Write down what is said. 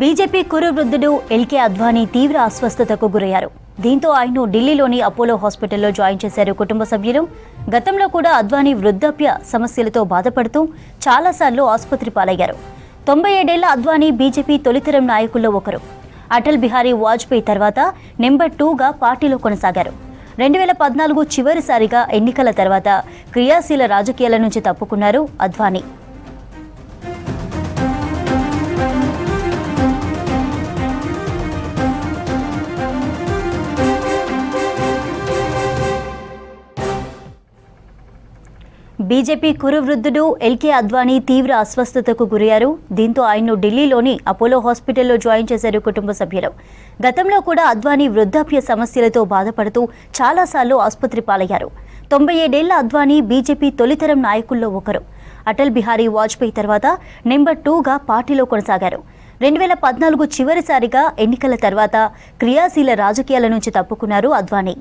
BJP కురు వృద్ధుడు LK Advani తీవ్ర అస్వస్థతకు గురయ్యారు. దీంతో ఆయన్ను ఢిల్లీలోని అపోలో హాస్పిటల్లో జాయిన్ చేశారు కుటుంబ సభ్యులు. గతంలో కూడా అద్వానీ వృద్ధాప్య సమస్యలతో బాధపడుతూ చాలాసార్లు ఆసుపత్రి పాలయ్యారు. తొంభై ఏడేళ్ళ అద్వానీ బీజేపీ తొలితరం నాయకుల్లో ఒకరు. అటల్ బిహారీ వాజ్పేయి తర్వాత నెంబర్ టూగా పార్టీలో కొనసాగారు. రెండు వేల పద్నాలుగు చివరిసారిగా ఎన్నికల తర్వాత క్రియాశీల రాజకీయాల నుంచి తప్పుకున్నారు అద్వానీ. బీజేపీ కురు వృద్ధుడు ఎల్కే అద్వానీ తీవ్ర అస్వస్థతకు గురయ్యారు. దీంతో ఆయన్ను ఢిల్లీలోని అపోలో హాస్పిటల్లో జాయిన్ చేశారు కుటుంబ సభ్యులు. గతంలో కూడా అద్వానీ వృద్ధాప్య సమస్యలతో బాధపడుతూ చాలాసార్లు ఆసుపత్రి పాలయ్యారు. తొంభై ఏడేళ్ళ అద్వానీ బీజేపీ తొలితరం నాయకుల్లో ఒకరు. అటల్ బిహారీ వాజ్పేయి తర్వాత నెంబర్ టూగా పార్టీలో కొనసాగారు. రెండు వేల పద్నాలుగు చివరిసారిగా ఎన్నికల తర్వాత క్రియాశీల రాజకీయాల నుంచి తప్పుకున్నారు అద్వానీ.